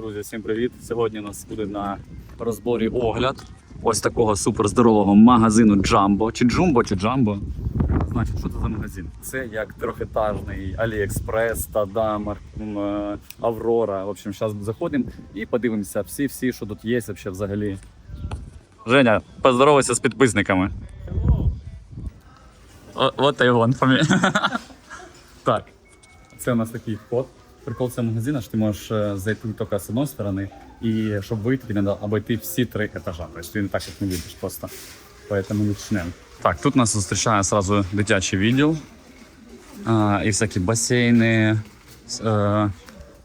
Друзі, всім привіт! Сьогодні у нас буде на розборі огляд ось такого суперздорового магазину Джамбо. Чи Джумбо, чи Джамбо. Значить, що це за магазин? Це як трьохетажний Аліекспрес, Тадамар, е, Аврора. В общем, зараз заходимо і подивимося всі-всі, що тут є взагалі. Женя, поздоровайся з підписниками. О, вот і він. Так, це у нас такий вход. Прикол цього магазину, що ти можеш е, зайти тільки з одної сторони, і щоб вийти, тобі треба обійти всі три етажа. Тобто ти не так, як не видиш просто. Поэтому почнемо. Так, тут нас зустрічає сразу дитячий відділ. А, і всякі басейни, с- е,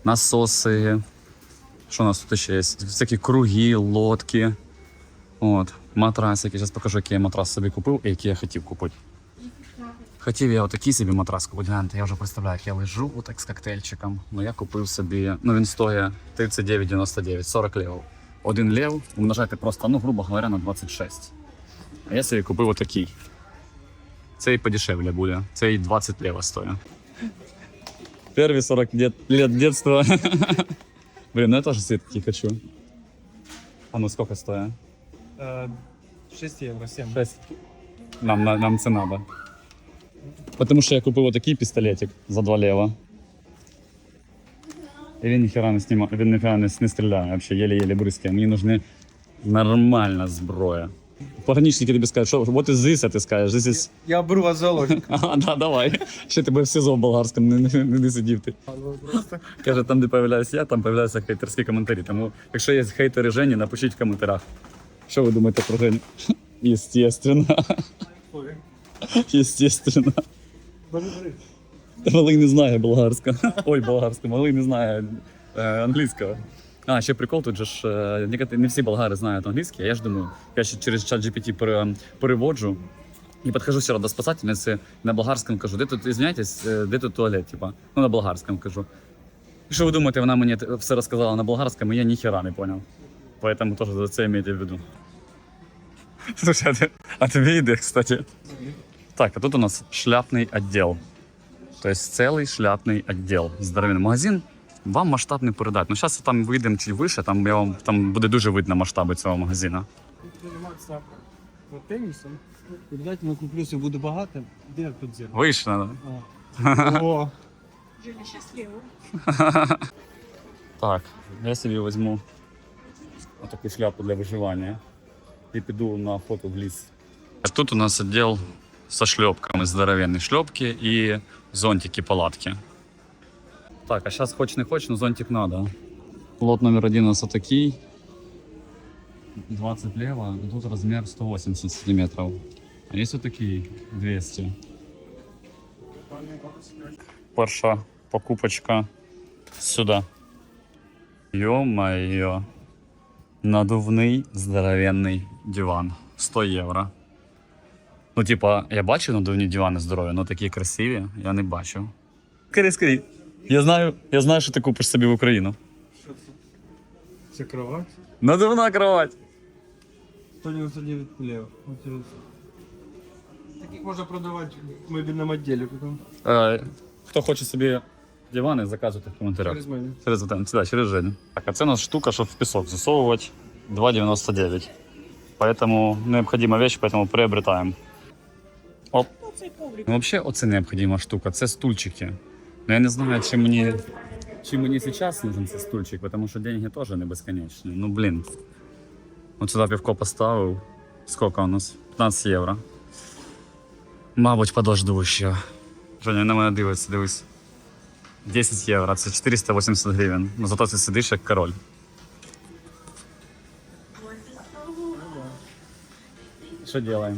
насоси. Що у нас тут ще є? Всякі круги, лодки. От, матрасики. Зараз покажу, який я матрас собі купив і який я хотів купити. Хотів я отакий собі матрас купити. Гляньте, я вже представляю, як я лежу отак з коктейльчиком. Ну я купив собі. Ну він стоїть 39,99, 40 лев. Один лев умножайте просто, ну, грубо говоря, на 26. А я собі купив отакий. Цей подешевле буде. Цей 20 лева стоїть. Перві 40 лет, лет детства. Блин, ну я тоже себе такие хочу. А ну сколько стоит? Э, 6 евро, 7. 6. Нам, нам це надо. Потому що я купив отакий пістолетик за 2 лева. І він ніхера не сніма, він ніхера не, не стріляє, вообще еле-еле бризкає. Мені нужна нормальна зброя. Пограничники тобі скажуть, що what is this, а ти скажеш, this is... Я беру вас заложник. Ага, да, давай. Ще тебе в СИЗО в болгарському не, не, не, не сидів ти. Каже, там, де появляюся я, там появляються хейтерські коментарі. Тому, якщо є хейтери Жені, напишіть в коментарях. Що ви думаєте про Женю? Естественно. Естественно. Малий не знає болгарська. Ой, болгарська, малий не знає е, англійського. А, ще прикол, тут же ж е, не всі болгари знають англійський, а я ж думаю, я ще через чат GPT пере, переводжу. І підхожу вчора до спасательниці на болгарському кажу, де тут, извиняйтесь, е, де тут туалет, типа, ну на болгарському кажу. І що ви думаєте, вона мені все розказала на болгарському, і я ніхера не понял. Поэтому теж за це имейте в виду. Слушай, а, ти, а тобі йде, кстати. Так, а тут у нас шляпний відділ. Тобто цілий шляпний відділ. Здоровенний магазин. Вам масштаб не передати. Ну, зараз там вийдемо чуть вище, там, я вам, там буде дуже видно масштаби цього магазину. Займатися от тенісом. Обязательно куплюся, буду багатим. Де я тут зірву? Вище треба. О, Женя, счастливо. Так, я собі візьму таку шляпу для виживання і піду на охоту в ліс. А тут у нас відділ со шльопками, здоровенні шльопки і зонтики, палатки. Так, а зараз хоч не хоч, но зонтик надо. Лот номер один у нас такий. 20 лево, а тут размер 180 сантиметров. А є ось такий 200. Перша покупочка сюди. Ё-моё. Надувний здоровенний диван. 100 євро. Ну, типа, я бачив надувні дивани здорові, але такі красиві я не бачив. Скорі, скорі. Я знаю, я знаю, що ти купиш собі в Україну. що це? Це кровать. Надувна кровать. 199 лев. Таких можна продавати в мобільному відділі. Потім. Е, хто хоче собі дивани, заказуйте в коментарях. Через мене. Через, сюда, через Женю. Так, а це у нас штука, щоб в пісок засовувати 2,99. Поэтому необхідна вещь, поэтому приобретаємо. Оп. Ну, цей. Ну, вообще, оце необхідна штука, це стульчики. Ну я не знаю, чи мені, чи мені зараз нужен цей стульчик, тому що деньги теж не безконечні. Ну блін. От сюди півко поставив. Скільки у нас? 15 євро. Мабуть, подожду ще. Женя на мене дивиться, дивись. 10 євро, це 480 гривень. Ну зато ти сидиш як король. Що робимо?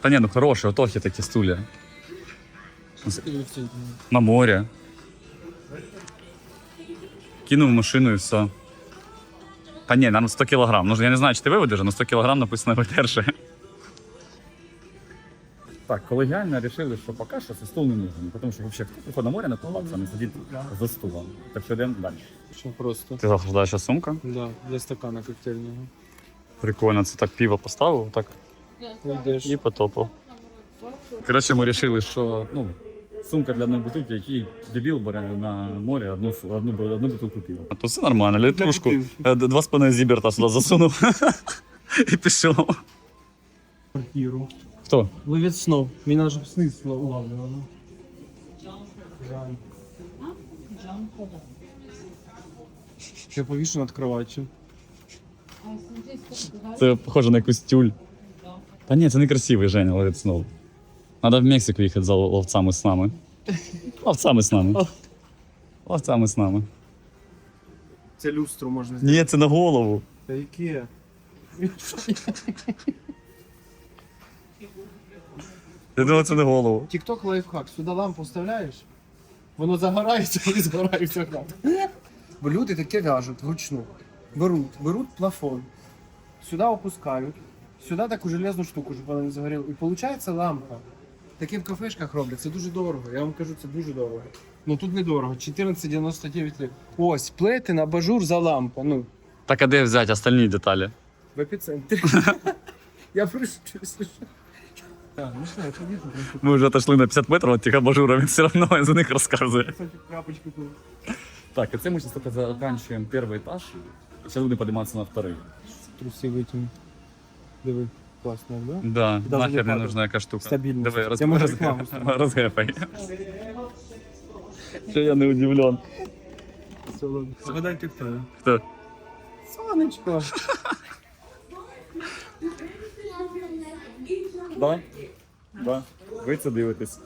Та ні, ну хороші, отохи такі стулья. На море. Кинув машину і все. Та ні, нам 100 кілограм. Ну, я не знаю, чи ти виведеш, але 100 кілограм написано видержи. Так, колегіально вирішили, що поки що це стул не нужен. Тому що взагалі хто приходить на море на купатися, не сидить за стулом. Так що йдемо далі. Що просто? Ти захождаєш сумка? Да, для стакана коктейльного. Прикольно, це так пиво поставив, так І потопав. Коротше, ми вирішили, що ну, сумка для одної бутилки, який дебіл бере на морі одну, одну, одну бутилку пива. А то все нормально, літрушку. е, Два з половиною зіберта сюди засунув і пішов. Квартиру. Хто? Ловець снов. Він аж сни улавлював. Жаль. Ще повішу над кроваттю. Це похоже на якусь тюль. Та ні, це не красивий Женя, ловець снов. Надо в Мексику їхати за лов- ловцами з нами. Ловцами з нами. Ловцами з нами. Це люстру можна зняти. Ні, це на голову. Та яке? Я думав, це на голову. Тікток лайфхак. Сюди лампу вставляєш, воно загорається і згорається. Бо люди таке в'яжуть вручну. Беруть, беруть плафон, сюди опускають, сюди таку железну штуку, щоб вона не загоріла. І виходить лампа. Таке в кафешках роблять, це дуже дорого. Я вам кажу, це дуже дорого. Ну тут не дорого, 14,99 літ. Ось, плетен, абажур за лампа. Ну, Так а де взяти остальні деталі? в епіцентрі. Я. Так, ну що. Ми вже отошли на 50 метрів від тих абажурів, він все одно за них розказує. Кстати, крапочку тут. Так, і це ми зараз закінчуємо перший етаж, і зараз будемо підніматися на вторий. Труси витягну. Диви, класно, да? Да, Даже нахер не не падає. нужна яка штука. Стабільність. Давай, роз... Я можу роз... рекламу зробити. розгепай. Що я не удивлен. Згадайте хто. Хто? Сонечко. Да? Да. Ви це дивитесь.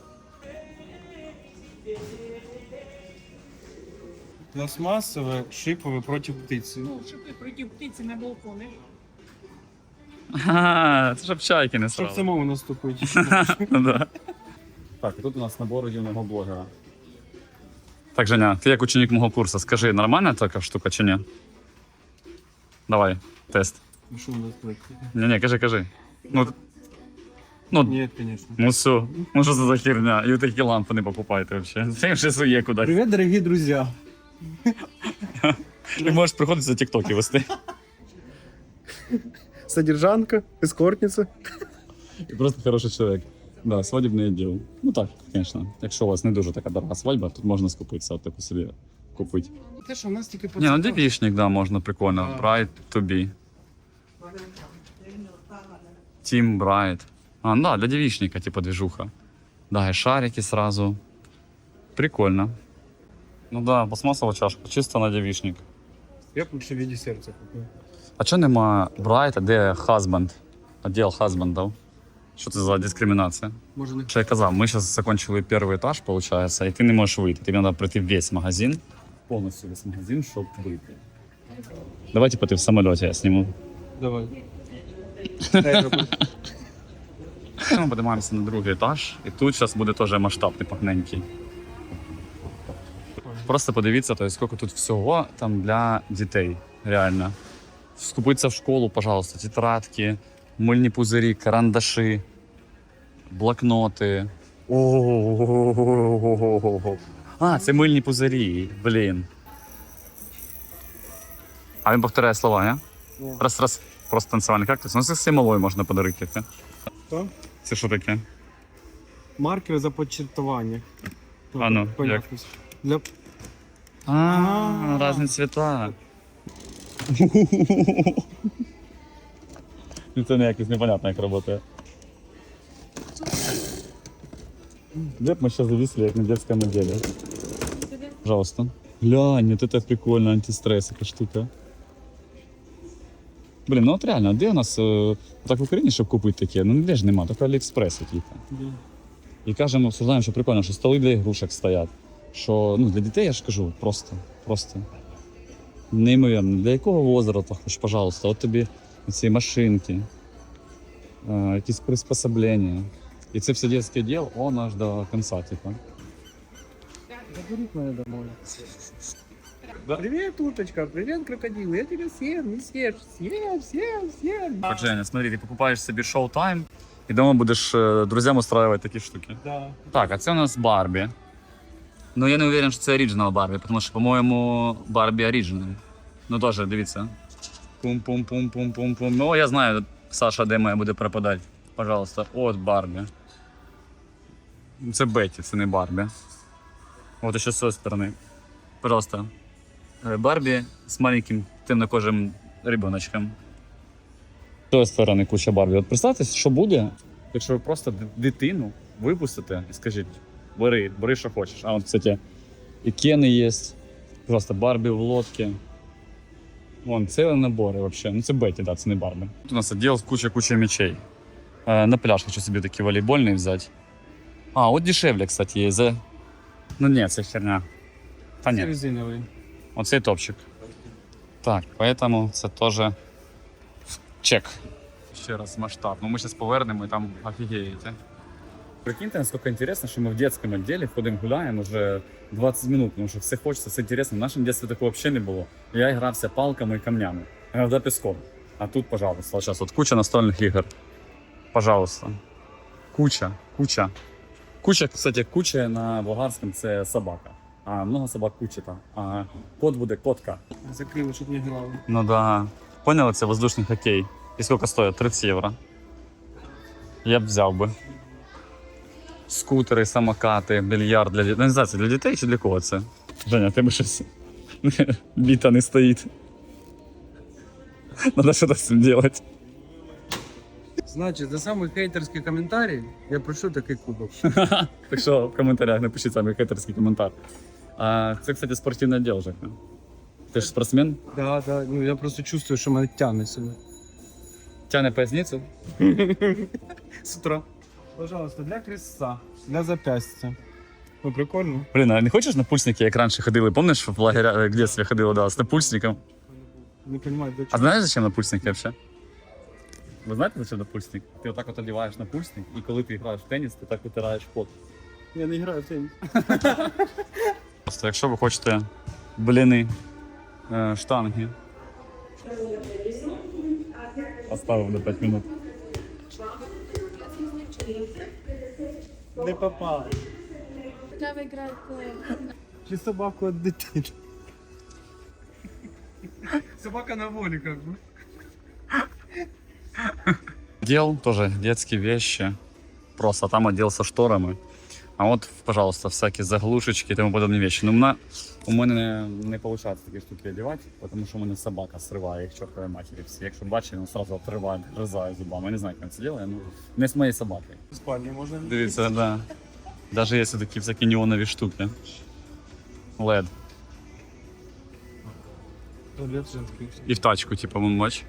Пластмасове, шипове проти птиці. Ну, щоб ви пройти птиці на балкони. А, це щоб чайки не Щоб срали. самому наступити. Ну да. Так, і тут у нас набор юного блогера. Так, Женя, ти як ученик мого курсу, скажи, нормальна така штука чи ні? Давай, тест. Ну що у нас так? Ні, ні, кажи, кажи. Ну, ну, Ні, звісно. ну все. Ну що це за херня? І такі лампи не покупайте взагалі. Це вже сує кудись. Привіт, дорогі друзі. Ти можеш приходити за тіктоки вести. Содержанка, ескортниця. І просто хороший чоловік. Да, свадібний відділ. Ну так, звісно. Якщо у вас не дуже така дорога свадьба, тут можна скупитися, от таку собі купити. Те, що у нас тільки Ні, ну девішник, да, можна прикольно. Bright to be. Team Bright. А, ну да, для девичника, типа движуха. Да, и шарики сразу. Прикольно. Ну да, пластмассова чашка, чисто на девичник. Я б лучше в віді серця купив. А чого нема Bright, а де Husband? Отдел Husbandов? Що це за дискримінація? Може не Що я казав, ми зараз закончили перший етаж, виходить, і ти не можеш вийти. Тобі треба пройти весь магазин, повністю весь магазин, щоб вийти. Давай, типа, ти в самоліті я зніму. Давай. Ми подимаємося на другий етаж, і тут зараз буде теж масштаб непогненький. Просто подивіться, то скільки тут всього там для дітей, реально. Вступиться в школу, пожалуйста, тетрадки, мильні пузирі, карандаші, блокноти. Ого. А, це мильні пузирі, блін. А він повторяє слова, не? Раз, раз, просто танцювальний кактус. Ну, це все малою можна подарити. Це, Хто? це що таке? Маркер за подчертування. А ну, Понятність. Для... А, А. разные цвета. Це не якось непонятно, як працює. Де б ми ще зависли, як на детському деле. Пожалуйста. Глянь, вот это прикольно, антистресс, яка штука. Блін, ну от реально, де у нас е, так в Україні, щоб купити таке? Ну ніде ж нема, тільки Аліекспрес тільки. І кажемо, обсуждаємо, що прикольно, що столи для ігрушок стоять Що ну, для дітей я ж кажу, просто, просто неймовірно. Для якого возрасту, хоч, пожалуйста, от тобі ці машинки, е, якісь приспособлення. І це все дитяче діло, он аж до кінця, типу. Заберіть мене домой. Привет, уточка, привет, крокодил. Я тебя съем, не съешь. Съем, съем, съем. Так, Женя, смотри, ти покупаєш собі шоу-тайм і дома будеш е, друзям устраивати такі штуки. Да. Так, а це у нас Барбі. Ну я не уверен, що це оригінал Барбі, тому що, по-моєму, Барбі оригінал. Ну теж, дивіться. Пум-пум-пум-пум-пум-пум. Ну, я знаю, Саша, де моя буде пропадати. Пожалуйста, от Барбі. Це Бетті, це не Барбі. От ще з цієї сторони. Пожалуйста. Е, Барбі з маленьким темнокожим ребеночком. З цієї сторони куча Барбі. От представте, що буде, якщо ви просто дитину випустите і скажіть, бери, бери, що хочеш. А от, кстати, і Кени є. Просто Барбі в лодці. Вон, цілі набори вообще. Ну це Бетті, да, це не Барбі. Тут у нас відділ куча-куча мечей. Е, на пляж хочу собі такі волейбольні взяти. А, от дешевле, кстати, є. За... Ну ні, це херня. Та ні, резиновий. оцей топчик. Так, поэтому це теж чек. Ще раз масштаб. Ну ми зараз повернемо і там офігієте. Прикиньте, насколько интересно, что мы в детском отделе ходим гуляем уже 20 минут, потому что все хочется, все интересно. В нашем детстве такого вообще не было. Я игрався палками и камнями, иногда песком. А тут, пожалуйста, сейчас вот куча настольных игр. Пожалуйста. Куча, куча. Куча, кстати, куча на болгарському це собака. А много собак куча. А кот буде котка. Закрили, щоб не грали. Ну да. Поняли, це воздушний хокей. І скільки стоїть? 30 євро. Я б взяв би. Скутери, самокати, більярд для дітей. Не знаю, це для дітей чи для кого це? Женя, тебе щось біта не стоїть. Надо щось з цим робити. Значить, за самий хейтерський коментарі я прошу такий кубок. Так що в коментарях напишіть самий хейтерський коментар. А, це, кстати, спортивний відділ, Жека. Ти ж спортсмен? Да, да. Ну я просто чувствую, що мене тягне сюди. Тягне поясницю. З утра. Пожалуйста, для креста, для запястья. Ну, прикольно. Блін, а не хочеш на пульсники, як раніше ходили? Помниш, в лагеря в дитинстві ходили да, з напульсником? Не понимаю, для А чого. знаєш, зачем напульсник вообще? Ви знаєте, зачем напульсник? Ти отак от одягаєш напульсник, і коли ти граєш в теніс, ти так витираєш пот. Я не граю в теніс. Просто якщо ви хочете бліни, е, штанги. Поставив до 5 минут. Не попав. Треба грати. Чи собаку від дитини. Собака на волі, как бы. Дел тоже детские вещи. Просто там отдел со шторами. А от, пожалуйста, всякі заглушечки і тому подобні вещи. Ну, у мене не, виходить такі штуки одягати, тому що у мене собака сриває їх чортової матері всі. Якщо бачить, він одразу отриває, гризає зубами. Я не знаю, як це робить, ну не з моєї собаки. В спальні можна. Дивіться, да. Даже є такі всякі неонові штуки. LED. І в тачку, типу, вон бач.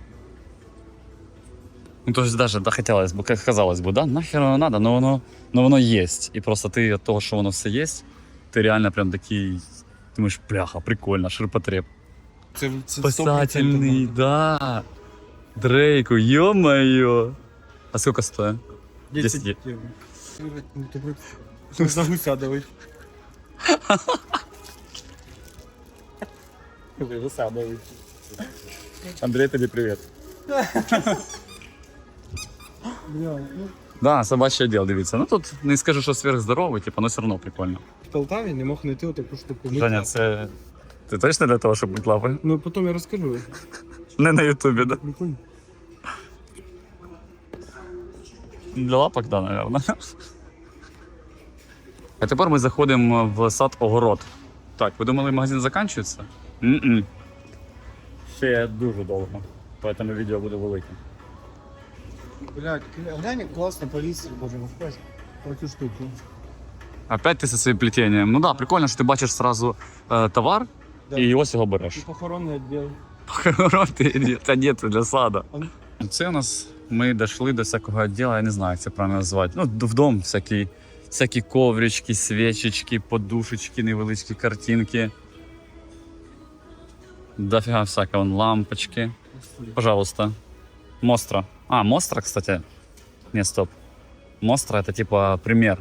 Ну, то есть даже, да, хотелось бы, как казалось бы, да, нахер воно надо, но воно, но воно есть. І просто ти від того, що воно все є, ти реально прям такий, думаєш, бляха, прикольно, ширпотреб. Це, це Спасательний, да. Дрейку, ё-моё. А сколько стоит? 10 Десять. євро. Ну, ти при- Нужно гуся давить. Андрей, тобі привіт. Ну, Да, собачий отдел, дивіться. Ну тут не скажу, що сверхздоровий, типу, но все одно прикольно. в Полтаві не мог знайти таку штуку. Женя, це. Ти точно для того, щоб бути лапою? Ну, потім я розкажу. Не на Ютубі, да? Прикольно. Для лапок, да, наверное. А тепер ми заходимо в сад огород. Так, ви думали, магазин закінчується? м Ще дуже довго. Поэтому відео буде велике. Блядь, глянь, як класно боже, мой Про цю штуку. Опять ти зі своїм плетінням. Ну да, прикольно, що ти бачиш сразу е, товар Да. і ось його береш. І похоронний відділ. Огороди, Та ні, це для сада. Це у нас ми дійшли до всякого відділу, я не знаю, як це правильно назвати. Ну, в дом всякі, всякі коврички, свічечки, подушечки, невеличкі картинки. Дофіга всякого, вон, лампочки. Пожалуйста. Мостра. А, Мостра, кстати. Не, стоп. Мостра это типа пример,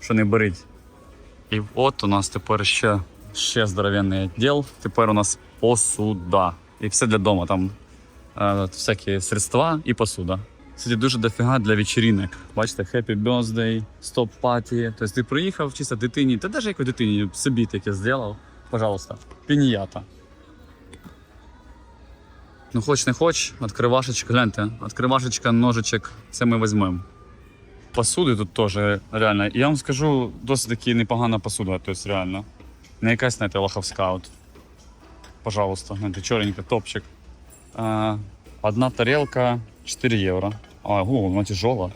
що не беріть. І от у нас тепер ще, ще здоровенний відділ. Тепер у нас посуда. І все для дому. Там е, всякі средства і посуда. Кстати, дуже дофіга для вечеринок. Бачите, Happy Birthday, Stop Party. Тобто ти приїхав чисто дитині, та навіть якої дитині собі таке зробив. Пожалуйста, піньята. Ну, хоч не хоч, відкривашечка, гляньте, відкривашечка, ножичок, це ми візьмемо. Посуди тут теж реально. Я вам скажу, досить таки непогана посуда, тобто реально. Не якась, знаєте, лоховська. От. Пожалуйста, гляньте, чорненька, топчик. А, одна тарелка 4 євро. А, ого, вона тяжела.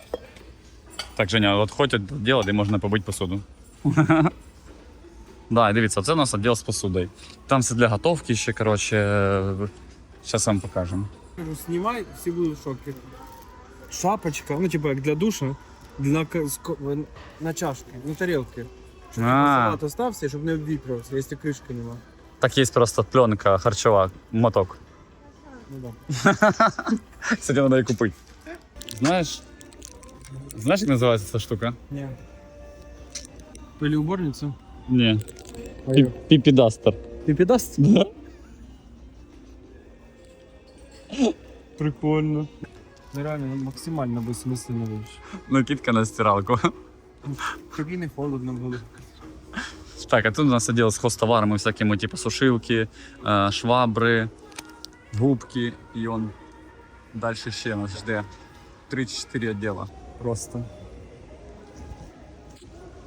Так, Женя, от хоч відділ, де можна побити посуду. Да, і дивіться, це у нас відділ з посудою. Там все для готовки ще, коротше. Зараз вам покажемо. Кажу, знімай, всі будуть в шокі. Шапочка, ну типа як для душа, для к- ско- на чашки, на тарілки. Щоб А. салат остався, щоб не обвітрювався, якщо кришки нема. Так є просто пленка харчова, моток. Ну да. Кстати, треба її купити. Знаєш, знаєш, як називається ця штука? Ні. Пилеуборниця? Ні. Піпідастер. Піпідаст? Да? Прикольно. Ну реально максимально безсмисленно вийшло. Ну, кітка на стиралку. Тобі не холодно було. Так, а тут у нас відділ з хостоварами всякими, типу сушилки, е, швабри, губки і он. Далі ще нас жде 3-4 відділа. Просто.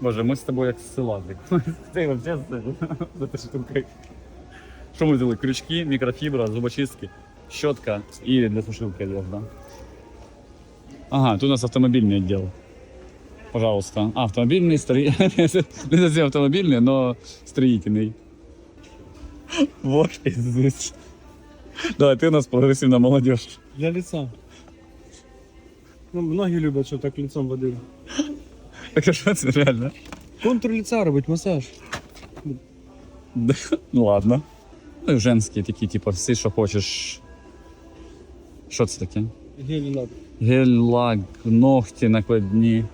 Боже, ми з тобою як силази. Ти вообще за штукою. Що ми взяли? Крючки, мікрофібра, зубочистки, щотка і для сушилки одежда. Ага, тут у нас автомобільний відділ. Пожалуйста. А, автомобильный, строи... не совсем автомобильный, но строительный. Вот пиздец. Да, ты у нас прогрессивная молодежь. Для лица. Ну, многие любят, що так лицом водили. Так а что это реально? Контур лица робить масаж. Да, Ну ладно. Ну и женские такие, типа, все, что хочешь. Що це таке? Гелі надо. Гель-лак, ногти накладні.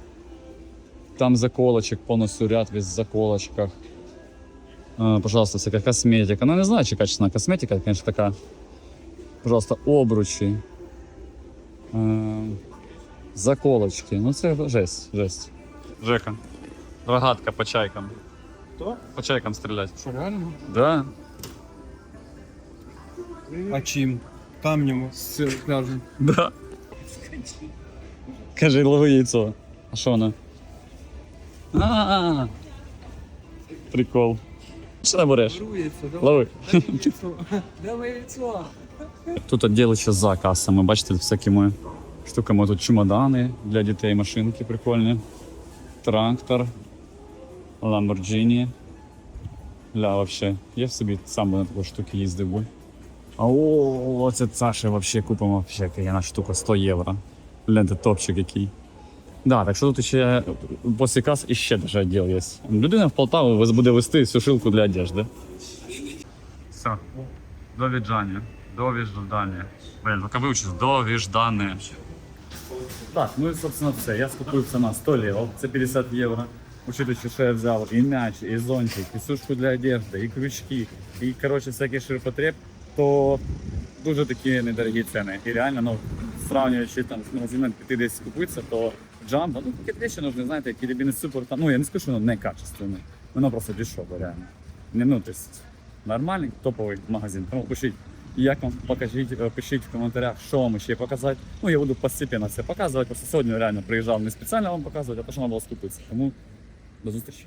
Там заколочек, повністю ряд весь в заколочках. А, пожалуйста, всяка косметика. Ну, не знаю, чи качественна косметика, конечно, така. Пожалуйста, обручі. А, заколочки. Ну, це жесть, жесть. Жека. Рогатка по чайкам. Хто? По чайкам стріляти. Що, реально? Да. А чим? Камнем з пляжем. Да. Каже, лови яйцо. А що вона? А. Прикол. Що набереш? Лови. Давай яйцо. Тут відділи ще за касами, бачите, всякими штуками. Тут чемодани для дітей, машинки прикольні. Трактор, Lamborghini. Ля, вообще, я в собі сам на таку штуки їздив би. А о, Саші вообще купимо вообще, яка штука 100 євро. Гляньте, топчик який. Да, так що тут ще після кас іще даже відділ є. Людина в Полтаву буде вести сушилку для одежди. Все. До віджання. До відждання. Блин, поки вивчив, до відждання. Так, ну і собственно все. Я скупився на 100 левел, це 50 євро. Учитывая, що я взяв і м'яч, і зонтик, і сушку для одежди, і крючки, і коротше всякий ширпотреб, то дуже такі недорогі ціни. І реально, ну, сравнюючи там з магазином піти десь купитися, то джамбо, ну такі речі нужны, знаєте, які тобі не супер там. Ну я не скажу, що воно не качественне, воно просто дешеве, реально. Не, ну, то есть, нормальний топовий магазин. Тому пишіть, як вам покажіть, е, пишіть в коментарях, що вам ще показати. Ну, я буду постепенно все показувати. Просто сьогодні реально приїжджав не спеціально вам показувати, а то, що треба було скупитися. Тому до зустрічі.